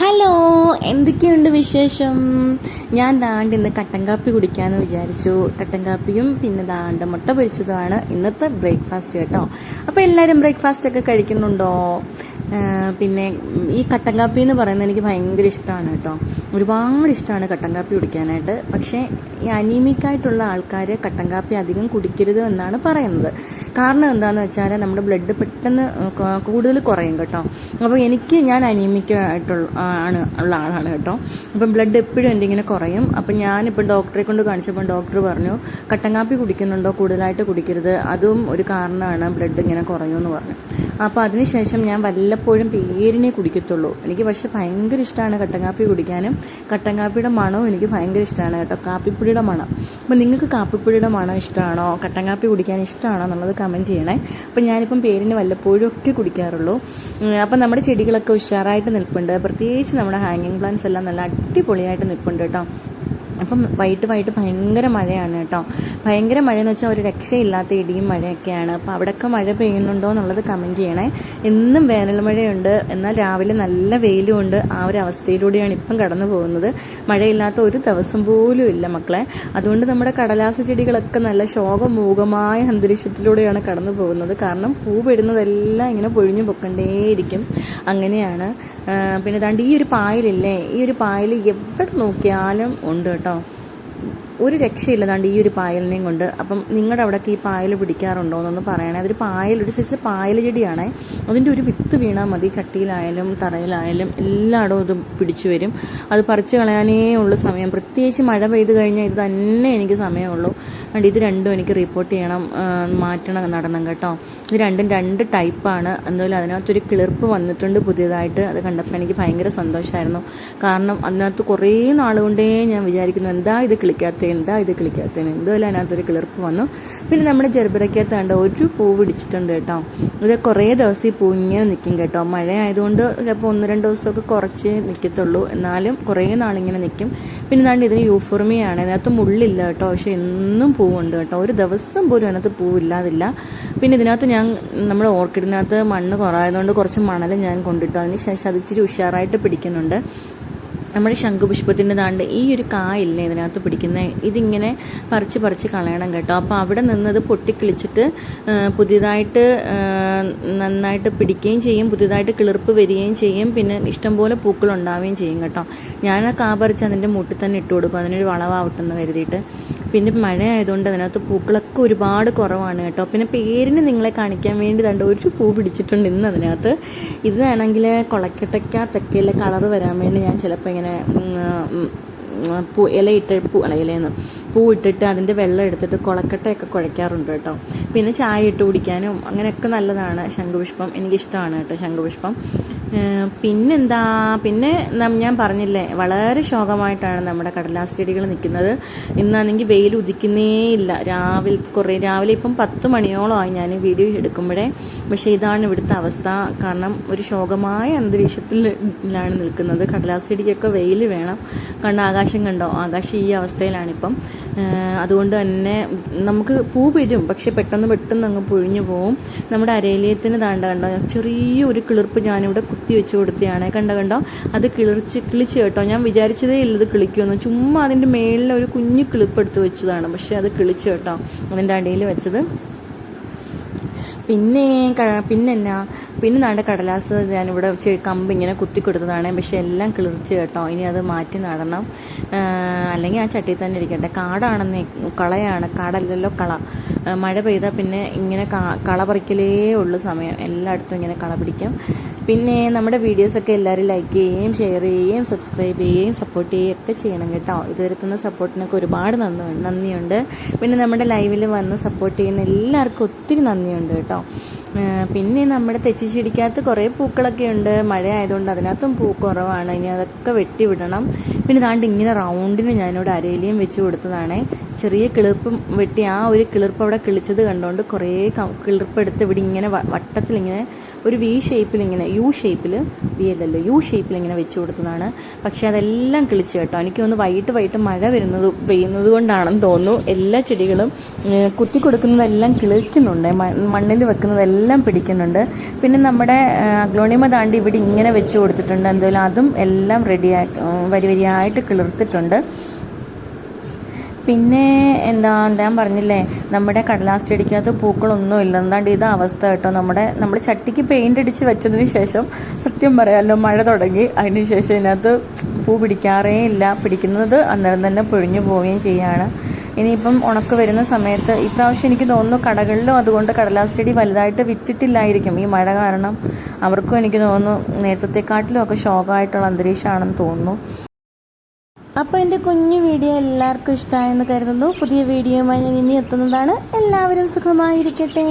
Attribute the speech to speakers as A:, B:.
A: Hello എന്തൊക്കെയുണ്ട് വിശേഷം? ഞാൻ ദാണ്ട് ഇന്ന് കട്ടൻ കാപ്പി കുടിക്കാമെന്ന് വിചാരിച്ചു. കട്ടൻ കാപ്പിയും പിന്നെ ദാണ്ട് മുട്ട പൊരിച്ചതുമാണ് ഇന്നത്തെ ബ്രേക്ക്ഫാസ്റ്റ് കേട്ടോ. അപ്പോൾ എല്ലാവരും ബ്രേക്ക്ഫാസ്റ്റ് ഒക്കെ കഴിക്കുന്നുണ്ടോ? പിന്നെ ഈ കട്ടൻ കാപ്പി എന്ന് പറയുന്നത് എനിക്ക് ഭയങ്കര ഇഷ്ടമാണ് കേട്ടോ. ഒരുപാട് ഇഷ്ടമാണ് കട്ടൻ കാപ്പി കുടിക്കാനായിട്ട്. പക്ഷേ ഈ അനീമിക്കായിട്ടുള്ള ആൾക്കാർ കട്ടൻ കാപ്പി അധികം കുടിക്കരുത് എന്നാണ് പറയുന്നത്. കാരണം എന്താണെന്ന് വെച്ചാൽ നമ്മുടെ ബ്ലഡ് പെട്ടെന്ന് കൂടുതൽ കുറയും കേട്ടോ. അപ്പോൾ എനിക്ക് ഞാൻ അനീമിക്കായിട്ടുള്ള ആണ് ഉള്ള ആളാണ് കേട്ടോ. അപ്പം ബ്ലഡ് എപ്പോഴും എന്റെ ഇങ്ങനെ കുറയും. അപ്പം ഞാനിപ്പം ഡോക്ടറെ കൊണ്ട് കാണിച്ചപ്പോൾ ഡോക്ടർ പറഞ്ഞു കട്ടൻ കാപ്പി കുടിക്കുന്നുണ്ടോ? കൂടുതലായിട്ട് കുടിക്കരുത്. അതും ഒരു കാരണമാണ് ബ്ലഡ് ഇങ്ങനെ കുറയുമെന്ന് പറഞ്ഞു. അപ്പോൾ അതിനുശേഷം ഞാൻ വല്ലപ്പോഴും പേരിനെ കുടിക്കത്തുള്ളൂ. എനിക്ക് പക്ഷേ ഭയങ്കര ഇഷ്ടമാണ് കട്ടൻ കാപ്പി കുടിക്കാനും. കട്ടൻ കാപ്പിയുടെ മണവും എനിക്ക് ഭയങ്കര ഇഷ്ടമാണ് കേട്ടോ. കാപ്പിപ്പൊടിയുടെ മണം. അപ്പോൾ നിങ്ങൾക്ക് കാപ്പിപ്പൊടിയുടെ മണം ഇഷ്ടമാണോ കട്ടൻ കാപ്പി കുടിക്കാൻ ഇഷ്ടമാണോ എന്നുള്ളത് കമന്റ് ചെയ്യണേ. അപ്പം ഞാനിപ്പം പേരിന് വല്ലപ്പോഴും ഒക്കെ കുടിക്കാറുള്ളൂ. അപ്പം നമ്മുടെ ചെടികളൊക്കെ ഉഷാറായിട്ട് നിൽപ്പുണ്ട്. പ്രത്യേകിച്ച് നമ്മുടെ ഹാങ്ങിങ് പ്ലാന്റ്സ് എല്ലാം നല്ല അടിപൊളിയായിട്ട് നിൽപ്പുണ്ട് കേട്ടോ. അപ്പം വൈകിട്ട് വൈകിട്ട് ഭയങ്കര മഴയാണ് കേട്ടോ. ഭയങ്കര മഴ എന്ന് വെച്ചാൽ ഒരു രക്ഷയില്ലാത്ത ഇടിയും മഴയൊക്കെയാണ്. അപ്പോൾ അവിടെയൊക്കെ മഴ പെയ്യുന്നുണ്ടോ എന്നുള്ളത് കമന്റ് ചെയ്യണേ. എന്നും വേനൽ മഴയുണ്ട്. എന്നാൽ രാവിലെ നല്ല വെയിലും ഉണ്ട്. ആ ഒരു അവസ്ഥയിലൂടെയാണ് ഇപ്പം കടന്നു പോകുന്നത്. മഴയില്ലാത്ത ഒരു ദിവസം പോലും ഇല്ല മക്കളെ. അതുകൊണ്ട് നമ്മുടെ കടലാസ ചെടികളൊക്കെ നല്ല ശോകമൂകമായ അന്തരീക്ഷത്തിലൂടെയാണ് കടന്നു പോകുന്നത്. കാരണം പൂ പെടുന്നതെല്ലാം ഇങ്ങനെ പൊഴിഞ്ഞു പൊക്കണ്ടേയിരിക്കും. അങ്ങനെയാണ്. പിന്നെ ദാണ്ട് ഈ ഒരു പായലില്ലേ ഈ ഒരു പായൽ എവിടെ നോക്കിയാലും ഉണ്ട് കേട്ടോ. ഒരു രക്ഷയില്ല ദാണ്ട് ഈ ഒരു പായലിനെയും കൊണ്ട്. അപ്പം നിങ്ങളുടെ അവിടെയൊക്കെ ഈ പായൽ പിടിക്കാറുണ്ടോ എന്നൊന്ന് പറയണേ. അതൊരു പായൽ ഒരു സൈസിൽ പായൽ ചെടിയാണേ. അതിന്റെ ഒരു വിത്ത് വീണാൽ മതി. ചട്ടിയിലായാലും തറയിലായാലും എല്ലായിടവും ഇത് പിടിച്ചു വരും. അത് പറിച്ചു കളയാനേ ഉള്ളൂ സമയം. പ്രത്യേകിച്ച് മഴ പെയ്ത് കഴിഞ്ഞാൽ ഇത് തന്നെ എനിക്ക് സമയമുള്ളൂ. അതുകൊണ്ട് ഇത് രണ്ടും എനിക്ക് റിപ്പോർട്ട് ചെയ്യണം മാറ്റണം നടണം കേട്ടോ. ഇത് രണ്ടും രണ്ട് ടൈപ്പാണ് എന്തായാലും അതിനകത്തൊരു കിളിർപ്പ് വന്നിട്ടുണ്ട് പുതിയതായിട്ട്. അത് കണ്ടപ്പോൾ എനിക്ക് ഭയങ്കര സന്തോഷമായിരുന്നു കാരണം അതിനകത്ത് കുറേ നാളുകൊണ്ടേ ഞാൻ വിചാരിക്കുന്നു എന്താ ഇത് കിളിക്കാത്ത എന്താ ഇത് കിളിക്കാത്തതെന്ന് എന്തായാലും അതിനകത്തൊരു കിളിർപ്പ് വന്നു. പിന്നെ നമ്മുടെ ജെർബറയ്ക്കകത്ത് കണ്ട ഒരു പൂ പിടിച്ചിട്ടുണ്ട് കേട്ടോ. ഇത് കുറേ ദിവസം ഈ പൂ ഇങ്ങനെ നിൽക്കും കേട്ടോ. മഴ ആയതുകൊണ്ട് ചിലപ്പോൾ ഒന്ന് രണ്ട് ദിവസമൊക്കെ കുറച്ച് നിൽക്കത്തുള്ളൂ എന്നാലും കുറേ നാളിങ്ങനെ നിൽക്കും പിന്നെ ദാണ്ട് ഇതിന് യൂഫോർമിയാണ് അതിനകത്ത് മുള്ളില്ല കേട്ടോ. പക്ഷെ എന്നും പൂവുണ്ട് കേട്ടോ. ഒരു ദിവസം പോലും അതിനകത്ത് പൂവില്ലാതില്ല. പിന്നെ ഇതിനകത്ത് ഞാൻ നമ്മുടെ ഓർക്കിഡിനകത്ത് മണ്ണ് കുറവായതുകൊണ്ട് കുറച്ച് മണൽ ഞാൻ കൊണ്ടിട്ടു. അതിന് ശേഷം അത് ഇച്ചിരി ഉഷാറായിട്ട് പിടിക്കുന്നുണ്ട്. നമ്മുടെ ശംഖുപുഷ്പത്തിന്റെ താണ്ട് ഈ ഒരു കായില്ലേ ഇതിനകത്ത് പിടിക്കുന്നത് ഇതിങ്ങനെ പറിച്ച് പറിച്ച് കളയണം കേട്ടോ. അപ്പോൾ അവിടെ നിന്ന് ഇത് പൊട്ടിക്കിളിച്ചിട്ട് പുതിയതായിട്ട് നന്നായിട്ട് പിടിക്കുകയും ചെയ്യും. പുതിയതായിട്ട് കിളിർപ്പ് വരികയും ചെയ്യും. പിന്നെ ഇഷ്ടംപോലെ പൂക്കൾ ഉണ്ടാവുകയും ചെയ്യും കേട്ടോ. ഞാൻ ആ കാ പറിച്ച് അതിന്റെ മുട്ടിൽ തന്നെ ഇട്ട് കൊടുക്കും. അതിനൊരു വളവാവട്ടെന്ന് കരുതിയിട്ട്. പിന്നെ മഴ ആയതുകൊണ്ട് അതിനകത്ത് പൂക്കളൊക്കെ ഒരുപാട് കുറവാണ് കേട്ടോ. പിന്നെ പേരിന് നിങ്ങളെ കാണിക്കാൻ വേണ്ടി തണ്ട് ഒരു പൂ പിടിച്ചിട്ടുണ്ട് ഇന്ന് അതിനകത്ത്. ഇതാണെങ്കിൽ തെക്കയിലെ കളറ് വരാൻ വേണ്ടി ഞാൻ ചിലപ്പോൾ ഇങ്ങനെ പൂ ഇലയിട്ട് പൂ അല്ല ഇലയെന്ന് പൂ ഇട്ടിട്ട് അതിന്റെ വെള്ളം എടുത്തിട്ട് കൊളക്കട്ടയൊക്കെ കുഴയ്ക്കാറുണ്ട് കേട്ടോ. പിന്നെ ചായ ഇട്ട് കുടിക്കാനും അങ്ങനെയൊക്കെ നല്ലതാണ്. ശംഖുപുഷ്പം എനിക്കിഷ്ടമാണ് കേട്ടോ ശംഖുപുഷ്പം. പിന്നെന്താ? പിന്നെ ഞാൻ പറഞ്ഞില്ലേ വളരെ ശോകമായിട്ടാണ് നമ്മുടെ കടലാസ് ചെടികൾ നിൽക്കുന്നത്. ഇന്നാണെങ്കിൽ വെയിൽ ഉദിക്കുന്നേ ഇല്ല രാവിലെ കുറേ രാവിലെ ഇപ്പം പത്ത് മണിയോളമായി ഞാൻ വീഡിയോ എടുക്കുമ്പോഴേ. പക്ഷേ ഇതാണ് ഇവിടുത്തെ അവസ്ഥ. കാരണം ഒരു ശോകമായ അന്തരീക്ഷത്തിലാണ് നിൽക്കുന്നത്. കടലാസ് ചെടിക്കൊക്കെ വെയിൽ വേണം. കാരണം ആകാശം കണ്ടോ? ആകാശം ഈ അവസ്ഥയിലാണിപ്പം. അതുകൊണ്ട് തന്നെ നമുക്ക് പൂ വരും പക്ഷെ പെട്ടെന്ന് പെട്ടെന്ന് അങ്ങ് പൊഴിഞ്ഞു പോവും. നമ്മുടെ അരയിലയത്തിന് താണ്ട കണ്ടോ? ചെറിയ ഒരു കിളിർപ്പ് ഞാനിവിടെ കുത്തി വെച്ച് കൊടുത്തതാണ് കണ്ട കണ്ടോ? അത് കിളിർച്ച് കിളിച്ച് കേട്ടോ. ഞാൻ വിചാരിച്ചതേ ഇല്ല ഇത് കിളിക്കുമെന്ന്. ചുമ്മാ അതിന്റെ മേളിൽ ഒരു കുഞ്ഞു കിളിപ്പ് എടുത്ത് വെച്ചതാണ്. പക്ഷെ അത് കിളിച്ചു കേട്ടോ. അതിന്റെ അടിയിൽ വെച്ചത്. പിന്നെ പിന്നെ എന്നാ പിന്നെ നാണ്ട കടലാസ് ഞാൻ ഇവിടെ കമ്പ് ഇങ്ങനെ കുത്തി കൊടുത്തതാണ് പക്ഷെ എല്ലാം കിളിർച്ച് കേട്ടോ. ഇനി അത് മാറ്റി നടണം. അല്ലെങ്കിൽ ആ ചട്ടിയിൽ തന്നെ ഇരിക്കട്ടെ. കാടാണെന്ന് കളയാണ്. കാടല്ലല്ലോ കള. മഴ പെയ്താൽ പിന്നെ ഇങ്ങനെ കള പറിക്കലേ ഉള്ളു സമയം. എല്ലായിടത്തും ഇങ്ങനെ കള പിടിക്കും. പിന്നെ നമ്മുടെ വീഡിയോസൊക്കെ എല്ലാവരും ലൈക്ക് ചെയ്യുകയും ഷെയർ ചെയ്യുകയും സബ്സ്ക്രൈബ് ചെയ്യുകയും സപ്പോർട്ട് ചെയ്യുകയും ഒക്കെ ചെയ്യണം കേട്ടോ. ഇതുവരെ തന്ന സപ്പോർട്ടിനൊക്കെ ഒരുപാട് നന്ദി നന്ദിയുണ്ട്. പിന്നെ നമ്മുടെ ലൈവിൽ വന്ന് സപ്പോർട്ട് ചെയ്യുന്ന എല്ലാവർക്കും ഒത്തിരി നന്ദിയുണ്ട് കേട്ടോ. പിന്നെ നമ്മുടെ തെച്ചി തെച്ചിച്ചെടിക്കകത്ത് കുറേ പൂക്കളൊക്കെ ഉണ്ട്. മഴ ആയതുകൊണ്ട് അതിനകത്തും പൂ കുറവാണ്. ഇനി അതൊക്കെ വെട്ടിവിടണം. പിന്നെ ദാണ്ട് ഇങ്ങനെ റൗണ്ടിന് ഞാനിവിടെ അരയിലയും വെച്ച് കൊടുത്തതാണേ. ചെറിയ കിളിർപ്പും വെട്ടി ആ ഒരു കിളിർപ്പ് അവിടെ കിളിച്ചത് കണ്ടുകൊണ്ട് കുറേ കിളിർപ്പെടുത്ത് ഇവിടെ ഇങ്ങനെ വട്ടത്തിൽ ഇങ്ങനെ ഒരു വി ഷേപ്പിൽ ഇങ്ങനെ യു ഷേപ്പിൽ വി അല്ലല്ലോ യു ഷേപ്പിൽ ഇങ്ങനെ വെച്ച് കൊടുത്തതാണ്. പക്ഷേ അതെല്ലാം കിളിച്ച് കേട്ടോ. എനിക്ക് ഒന്ന് വൈകിട്ട് വൈകിട്ട് മഴ വരുന്നത് പെയ്യുന്നത് കൊണ്ടാണെന്ന് തോന്നുന്നു. എല്ലാ ചെടികളും കുത്തി കൊടുക്കുന്നതെല്ലാം കിളിക്കുന്നുണ്ട്. മണ്ണിൽ വെക്കുന്നതെല്ലാം പിടിക്കുന്നുണ്ട്. പിന്നെ നമ്മുടെ അഗ്ലോണിമ താണ്ടി ഇവിടെ ഇങ്ങനെ വെച്ച് കൊടുത്തിട്ടുണ്ട്. എന്തായാലും അതും എല്ലാം റെഡിയായി വരി വരിയായിട്ട് കിളിർത്തിട്ടുണ്ട്. പിന്നെ എന്താ ഞാൻ പറഞ്ഞില്ലേ നമ്മുടെ കടലാസ് ചെടിക്കകത്ത് പൂക്കളൊന്നും ഇല്ല എന്താണ്ട് ഇത് അവസ്ഥ കേട്ടോ. നമ്മുടെ നമ്മൾ ചട്ടിക്ക് പെയിന്റ് അടിച്ച് വെച്ചതിന് ശേഷം സത്യം പറയാമല്ലോ മഴ തുടങ്ങി. അതിന് ശേഷം ഇതിനകത്ത് പൂ പിടിക്കാറേ ഇല്ല. പിടിക്കുന്നത് അന്നേരം തന്നെ പൊഴിഞ്ഞു പോവുകയും ചെയ്യാണ്. ഇനിയിപ്പം ഉണക്ക് വരുന്ന സമയത്ത് ഇപ്രാവശ്യം എനിക്ക് തോന്നുന്നു കടകളിലും അതുകൊണ്ട് കടലാസ് ചെടി വലുതായിട്ട് വിറ്റിട്ടില്ലായിരിക്കും ഈ മഴ കാരണം. അവർക്കും എനിക്ക് തോന്നുന്നു നേരത്തെക്കാട്ടിലും ഒക്കെ ശോകമായിട്ടുള്ള അന്തരീക്ഷമാണെന്ന് തോന്നുന്നു. അപ്പോൾ എന്റെ കുഞ്ഞു വീഡിയോ എല്ലാവർക്കും ഇഷ്ടമായെന്ന് കരുതുന്നു. പുതിയ വീഡിയോയുമായി ഞാൻ ഇനി എത്തുന്നതാണ്. എല്ലാവരും സുഖമായിരിക്കട്ടെ.